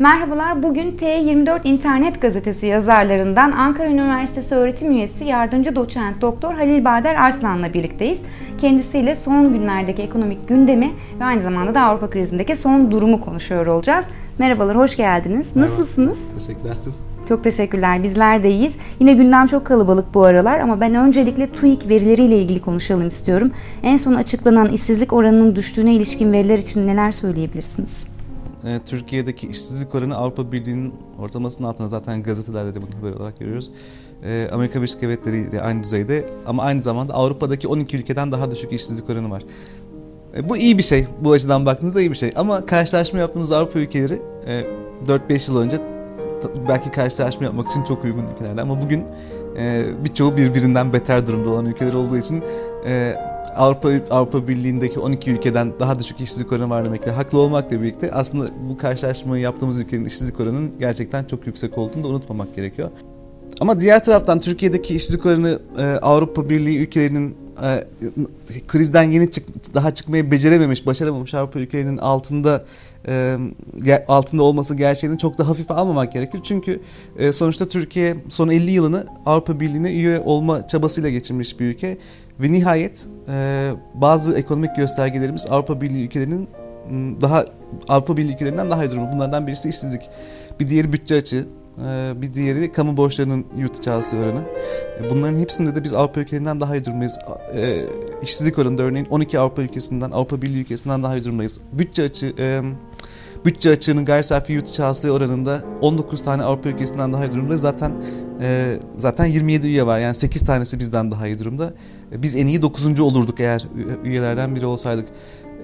Merhabalar, bugün T24 İnternet Gazetesi yazarlarından Ankara Üniversitesi öğretim üyesi yardımcı doçent doktor Halil Bader Arslan'la birlikteyiz. Kendisiyle son günlerdeki ekonomik gündemi ve aynı zamanda da Avrupa krizindeki son durumu konuşuyor olacağız. Merhabalar, hoş geldiniz. Merhaba. Nasılsınız? Teşekkürler siz. Çok teşekkürler. Bizler de iyiyiz. Yine gündem çok kalabalık bu aralar ama ben öncelikle TÜİK verileriyle ilgili konuşalım istiyorum. En son açıklanan işsizlik oranının düştüğüne ilişkin veriler için neler söyleyebilirsiniz? Ee, Türkiye'deki işsizlik oranı Avrupa Birliği'nin ortalamasının altında zaten gazetelerde de bunu haber olarak görüyoruz. Ee, Amerika Birleşik Devletleri ile aynı düzeyde ama aynı zamanda Avrupa'daki 12 ülkeden daha düşük işsizlik oranı var. Ee, bu iyi bir şey. Bu açıdan baktığınızda iyi bir şey. Ama karşılaşma yaptığımız Avrupa ülkeleri e, 4-5 yıl önce belki karşılaşma yapmak için çok uygun ülkelerdi. Ama bugün e, birçoğu birbirinden beter durumda olan ülkeler olduğu için e, Avrupa Avrupa Birliği'ndeki 12 ülkeden daha düşük işsizlik oranı var demekle haklı olmakla birlikte aslında bu karşılaşmayı yaptığımız ülkenin işsizlik oranının gerçekten çok yüksek olduğunu da unutmamak gerekiyor. Ama diğer taraftan Türkiye'deki işsizlik oranı e, Avrupa Birliği ülkelerinin e, krizden yeni çık, daha çıkmayı becerememiş, başaramamış Avrupa ülkelerinin altında e, altında olması gerçeğini çok da hafife almamak gerekir. Çünkü sonuçta Türkiye son 50 yılını Avrupa Birliği'ne üye olma çabasıyla geçirmiş bir ülke ve nihayet e, bazı ekonomik göstergelerimiz Avrupa Birliği ülkelerinin daha Avrupa Birliği ülkelerinden daha iyi durumda. Bunlardan birisi işsizlik. Bir diğeri bütçe açığı. e, Bir diğeri kamu borçlarının yurt içi hasıla oranı. E, Bunların hepsinde de biz Avrupa ülkelerinden daha iyi durumdayız. E, işsizlik oranında örneğin 12 Avrupa ülkesinden, Avrupa Birliği ülkesinden daha iyi durumdayız. Bütçe açığı, bütçe açığının gayri safi yurt içi oranında 19 tane Avrupa ülkesinden daha iyi durumdayız. Zaten zaten 27 üye var. Yani 8 tanesi bizden daha iyi durumda. Biz en iyi 9. olurduk eğer üyelerden biri olsaydık.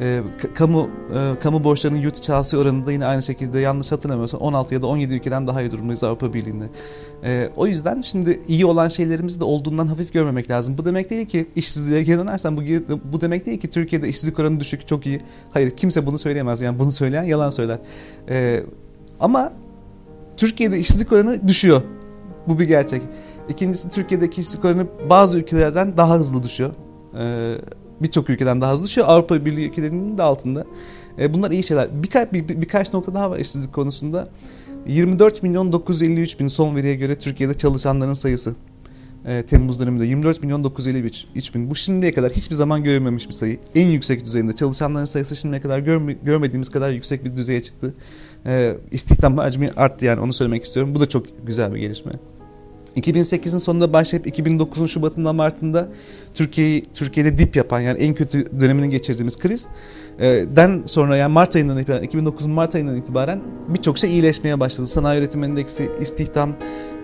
E, kamu e, kamu borçlarının yurt içi oranında yine aynı şekilde yanlış hatırlamıyorsam 16 ya da 17 ülkeden daha iyi durumdayız Avrupa Birliği'nde. E, o yüzden şimdi iyi olan şeylerimizi de olduğundan hafif görmemek lazım. Bu demek değil ki işsizliğe geri dönersen bu, bu demek değil ki Türkiye'de işsizlik oranı düşük çok iyi. Hayır kimse bunu söyleyemez. Yani bunu söyleyen yalan söyler. E, ama Türkiye'de işsizlik oranı düşüyor. Bu bir gerçek. İkincisi Türkiye'deki işsizlik bazı ülkelerden daha hızlı düşüyor. Ee, Birçok ülkeden daha hızlı düşüyor. Avrupa Birliği ülkelerinin de altında. Ee, bunlar iyi şeyler. Birka, bir, bir- birkaç nokta daha var işsizlik konusunda. 24 milyon 953 bin son veriye göre Türkiye'de çalışanların sayısı. Ee, Temmuz döneminde 24 milyon 953 bin. Bu şimdiye kadar hiçbir zaman görülmemiş bir sayı. En yüksek düzeyinde. Çalışanların sayısı şimdiye kadar görme- görmediğimiz kadar yüksek bir düzeye çıktı. Ee, istihdam hacmi arttı yani onu söylemek istiyorum. Bu da çok güzel bir gelişme. 2008'in sonunda başlayıp 2009'un Şubat'ında Mart'ında Türkiye'yi Türkiye'de dip yapan yani en kötü dönemini geçirdiğimiz kriz e, den sonra yani Mart ayından itibaren 2009'un Mart ayından itibaren birçok şey iyileşmeye başladı. Sanayi üretim endeksi, istihdam,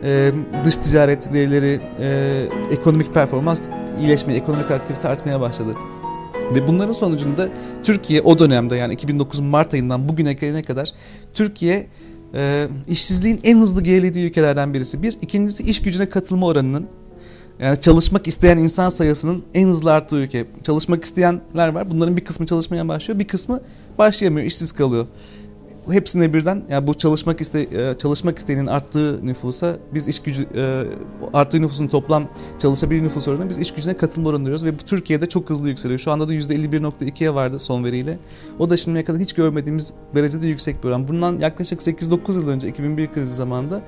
e, dış ticaret verileri, e, ekonomik performans iyileşmeye, ekonomik aktivite artmaya başladı. Ve bunların sonucunda Türkiye o dönemde yani 2009 Mart ayından bugüne kadar Türkiye e, işsizliğin en hızlı gerilediği ülkelerden birisi. Bir, ikincisi iş gücüne katılma oranının yani çalışmak isteyen insan sayısının en hızlı arttığı ülke. Çalışmak isteyenler var. Bunların bir kısmı çalışmaya başlıyor, bir kısmı başlayamıyor, işsiz kalıyor. Hepsine birden yani bu çalışmak iste e, çalışmak isteyenin arttığı nüfusa biz iş gücü e, arttığı nüfusun toplam çalışabilir nüfus oranı biz iş gücüne katılma oranı diyoruz ve bu Türkiye'de çok hızlı yükseliyor. Şu anda da %51.2'ye vardı son veriyle. O da şimdiye kadar hiç görmediğimiz derecede yüksek bir oran. Bundan yaklaşık 8-9 yıl önce 2001 krizi zamanında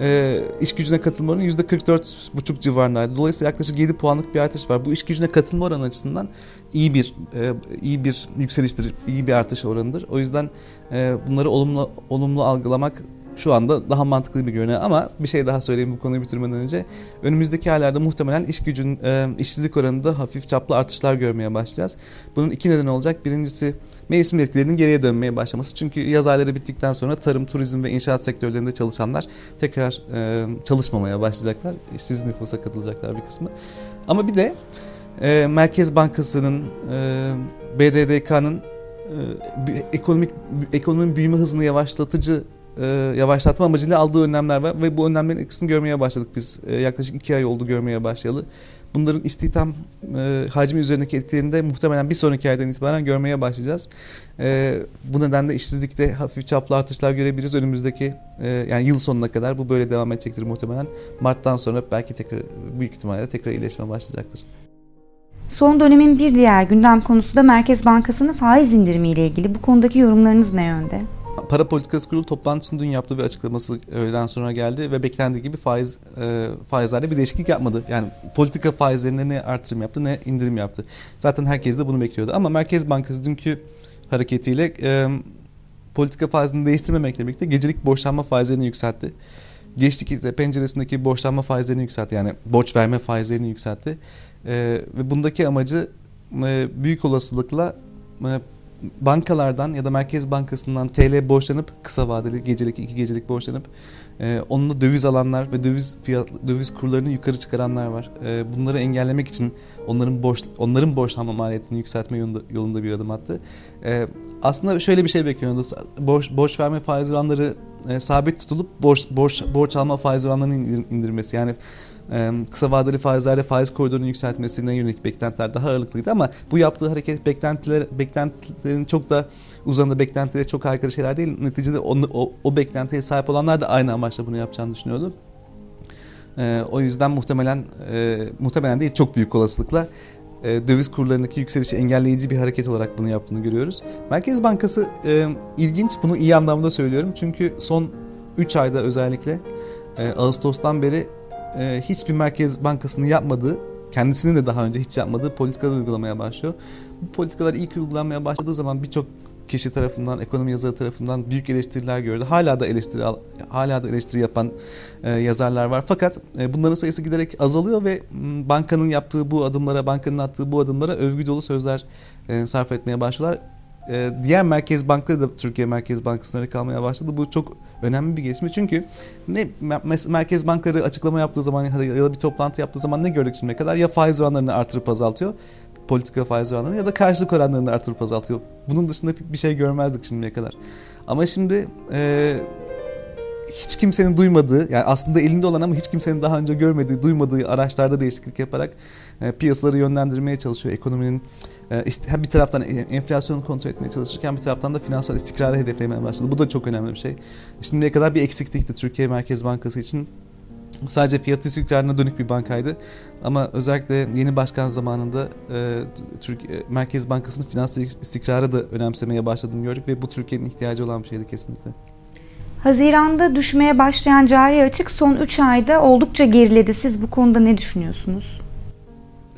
e, iş gücüne katılma oranı %44,5 civarındaydı. Dolayısıyla yaklaşık 7 puanlık bir artış var. Bu iş gücüne katılma oranı açısından iyi bir e, iyi bir yükseliştir, iyi bir artış oranıdır. O yüzden e, bunları olumlu olumlu algılamak şu anda daha mantıklı bir görünüyor ama bir şey daha söyleyeyim bu konuyu bitirmeden önce. Önümüzdeki aylarda muhtemelen iş gücün e, işsizlik oranında hafif çaplı artışlar görmeye başlayacağız. Bunun iki nedeni olacak. Birincisi mevsim etkilerinin geriye dönmeye başlaması. Çünkü yaz ayları bittikten sonra tarım, turizm ve inşaat sektörlerinde çalışanlar tekrar e, çalışmamaya başlayacaklar. İşsiz nüfusa katılacaklar bir kısmı. Ama bir de e, Merkez Bankası'nın, e, BDDK'nın e, ekonomik ekonominin büyüme hızını yavaşlatıcı e, yavaşlatma amacıyla aldığı önlemler var ve bu önlemlerin etkisini görmeye başladık biz. E, yaklaşık iki ay oldu görmeye başlayalı. Bunların istihdam e, hacmi üzerindeki etkilerini de muhtemelen bir sonraki aydan itibaren görmeye başlayacağız. E, bu nedenle işsizlikte hafif çaplı artışlar görebiliriz önümüzdeki e, yani yıl sonuna kadar bu böyle devam edecektir muhtemelen. Mart'tan sonra belki tekrar büyük ihtimalle tekrar iyileşme başlayacaktır. Son dönemin bir diğer gündem konusu da Merkez Bankası'nın faiz indirimi ile ilgili. Bu konudaki yorumlarınız ne yönde? Para politikası kurulu toplantısını dün yaptı ve açıklaması öğleden sonra geldi ve beklendiği gibi faiz e, faizlerde bir değişiklik yapmadı. Yani politika faizlerinde ne artırım yaptı ne indirim yaptı. Zaten herkes de bunu bekliyordu. Ama Merkez Bankası dünkü hareketiyle e, politika faizini değiştirmemekle birlikte gecelik borçlanma faizlerini yükseltti. Geçtik işte penceresindeki borçlanma faizlerini yükseltti. Yani borç verme faizlerini yükseltti. E, ve bundaki amacı e, büyük olasılıkla e, bankalardan ya da Merkez Bankası'ndan TL borçlanıp kısa vadeli gecelik iki gecelik borçlanıp e, onunla döviz alanlar ve döviz fiyat döviz kurlarını yukarı çıkaranlar var. E, bunları engellemek için onların borç onların borçlanma maliyetini yükseltme yolunda, yolunda bir adım attı. E, aslında şöyle bir şey bekliyordu. Borç, borç verme faiz oranları e, sabit tutulup borç borç borç alma faiz oranlarının indirmesi. Yani kısa vadeli faizlerde faiz koridorunu yükseltmesine yönelik beklentiler daha ağırlıklıydı ama bu yaptığı hareket beklentiler beklentilerin çok da uzanında beklentilere çok aykırı şeyler değil. Neticede o, o, o beklentiye sahip olanlar da aynı amaçla bunu yapacağını düşünüyordu. E, o yüzden muhtemelen e, muhtemelen değil çok büyük olasılıkla e, döviz kurlarındaki yükselişi engelleyici bir hareket olarak bunu yaptığını görüyoruz. Merkez Bankası e, ilginç bunu iyi anlamda söylüyorum çünkü son 3 ayda özellikle e, Ağustos'tan beri e, hiçbir merkez bankasının yapmadığı, kendisinin de daha önce hiç yapmadığı politikalar uygulamaya başlıyor. Bu politikalar ilk uygulanmaya başladığı zaman birçok kişi tarafından, ekonomi yazarı tarafından büyük eleştiriler gördü. Hala da eleştiri hala da eleştiri yapan e, yazarlar var. Fakat e, bunların sayısı giderek azalıyor ve m, bankanın yaptığı bu adımlara, bankanın attığı bu adımlara övgü dolu sözler e, sarf etmeye başlıyorlar e, diğer merkez bankları da Türkiye Merkez Bankası'na öyle kalmaya başladı. Bu çok önemli bir gelişme. Çünkü ne merkez bankaları açıklama yaptığı zaman ya da bir toplantı yaptığı zaman ne gördük şimdiye kadar? Ya faiz oranlarını artırıp azaltıyor politika faiz oranlarını ya da karşılık oranlarını artırıp azaltıyor. Bunun dışında bir şey görmezdik şimdiye kadar. Ama şimdi e, hiç kimsenin duymadığı yani aslında elinde olan ama hiç kimsenin daha önce görmediği, duymadığı araçlarda değişiklik yaparak e, piyasaları yönlendirmeye çalışıyor. Ekonominin işte bir taraftan enflasyonu kontrol etmeye çalışırken bir taraftan da finansal istikrarı hedeflemeye başladı. Bu da çok önemli bir şey. Şimdiye kadar bir eksiklikti Türkiye Merkez Bankası için. Sadece fiyat istikrarına dönük bir bankaydı. Ama özellikle yeni başkan zamanında e, Türkiye Merkez Bankası'nın finansal istikrarı da önemsemeye başladığını gördük ve bu Türkiye'nin ihtiyacı olan bir şeydi kesinlikle. Haziranda düşmeye başlayan cari açık son 3 ayda oldukça geriledi. Siz bu konuda ne düşünüyorsunuz?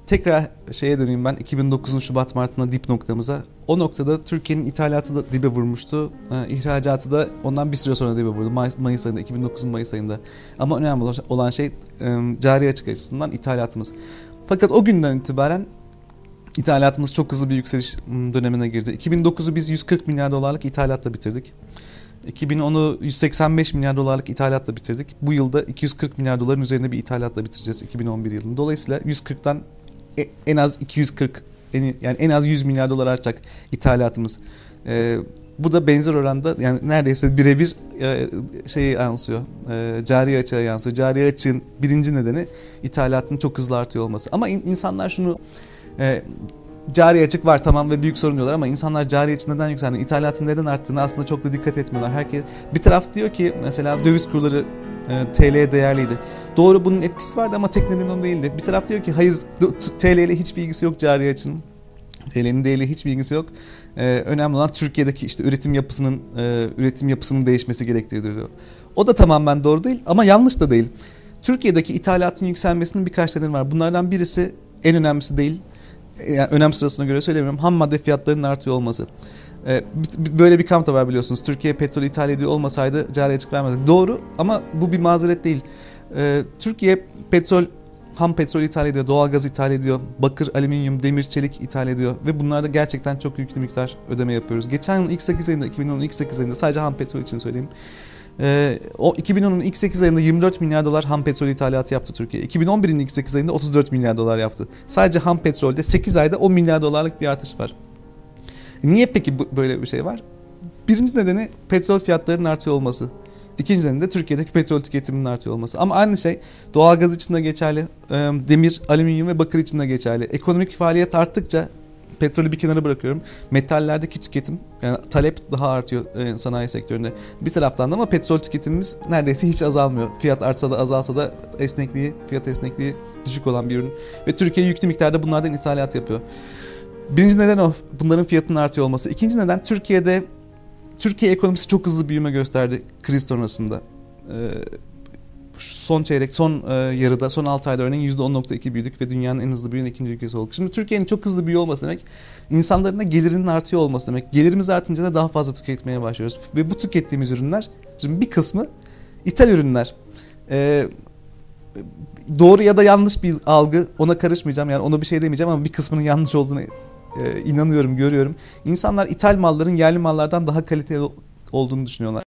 Tekrar şeye döneyim ben 2009'un Şubat Mart'ına dip noktamıza. O noktada Türkiye'nin ithalatı da dibe vurmuştu. Ee, ihracatı da ondan bir süre sonra dibe vurdu. Mayıs, Mayıs ayında, 2009'un Mayıs ayında. Ama önemli olan şey e, cari açık açısından ithalatımız. Fakat o günden itibaren ithalatımız çok hızlı bir yükseliş dönemine girdi. 2009'u biz 140 milyar dolarlık ithalatla bitirdik. 2010'u 185 milyar dolarlık ithalatla bitirdik. Bu yılda 240 milyar doların üzerinde bir ithalatla bitireceğiz 2011 yılında. Dolayısıyla 140'tan e, en az 240 yani en az 100 milyar dolar artacak ithalatımız. Ee, bu da benzer oranda yani neredeyse birebir e, şeyi yansıyor. E, cari açığa yansıyor. Cari açığın birinci nedeni ithalatın çok hızlı artıyor olması. Ama in, insanlar şunu e, cari açık var tamam ve büyük sorun diyorlar ama insanlar cari açık neden yükseldi, ithalatın neden arttığını aslında çok da dikkat etmiyorlar. Herkes bir taraf diyor ki mesela döviz kurları e, TL'ye değerliydi. Doğru bunun etkisi vardı ama tek neden o değildi. Bir taraf diyor ki hayır TL ile hiçbir ilgisi yok cari açının. TL'nin değeriyle hiçbir ilgisi yok. Ee, önemli olan Türkiye'deki işte üretim yapısının e, üretim yapısının değişmesi gerektiği diyor. O da tamamen doğru değil ama yanlış da değil. Türkiye'deki ithalatın yükselmesinin birkaç nedeni var. Bunlardan birisi en önemlisi değil. Yani önem sırasına göre söylemiyorum. Ham madde fiyatlarının artıyor olması. Ee, böyle bir kamp da var biliyorsunuz. Türkiye petrol ithal ediyor olmasaydı cari açık vermezdik. Doğru ama bu bir mazeret değil. Ee, Türkiye petrol ham petrol ithal ediyor, doğal gaz ithal ediyor, bakır, alüminyum, demir, çelik ithal ediyor ve bunlarda gerçekten çok yüklü miktar ödeme yapıyoruz. Geçen yıl ilk 8 ayında, 2010'un ilk 8 ayında sadece ham petrol için söyleyeyim. Ee, o 2010'un ilk 8 ayında 24 milyar dolar ham petrol ithalatı yaptı Türkiye. 2011'in ilk 8 ayında 34 milyar dolar yaptı. Sadece ham petrolde 8 ayda 10 milyar dolarlık bir artış var. Niye peki böyle bir şey var? Birinci nedeni petrol fiyatlarının artıyor olması. İkinci nedeni de Türkiye'deki petrol tüketiminin artıyor olması. Ama aynı şey doğalgaz için de geçerli, demir, alüminyum ve bakır için de geçerli. Ekonomik faaliyet arttıkça petrolü bir kenara bırakıyorum. Metallerdeki tüketim, yani talep daha artıyor sanayi sektöründe. Bir taraftan da ama petrol tüketimimiz neredeyse hiç azalmıyor. Fiyat artsa da azalsa da esnekliği, fiyat esnekliği düşük olan bir ürün. Ve Türkiye yüklü miktarda bunlardan ithalat yapıyor. Birinci neden o. Bunların fiyatının artıyor olması. İkinci neden Türkiye'de Türkiye ekonomisi çok hızlı büyüme gösterdi kriz sonrasında. E, son çeyrek, son e, yarıda, son 6 ayda örneğin %10.2 büyüdük ve dünyanın en hızlı büyüyen ikinci ülkesi olduk. Şimdi Türkiye'nin çok hızlı büyüyor olması demek, insanların da gelirinin artıyor olması demek. Gelirimiz artınca da daha fazla tüketmeye başlıyoruz. Ve bu tükettiğimiz ürünler, şimdi bir kısmı ithal ürünler. E, doğru ya da yanlış bir algı, ona karışmayacağım. Yani ona bir şey demeyeceğim ama bir kısmının yanlış olduğunu e, inanıyorum, görüyorum. İnsanlar ithal malların yerli mallardan daha kaliteli olduğunu düşünüyorlar.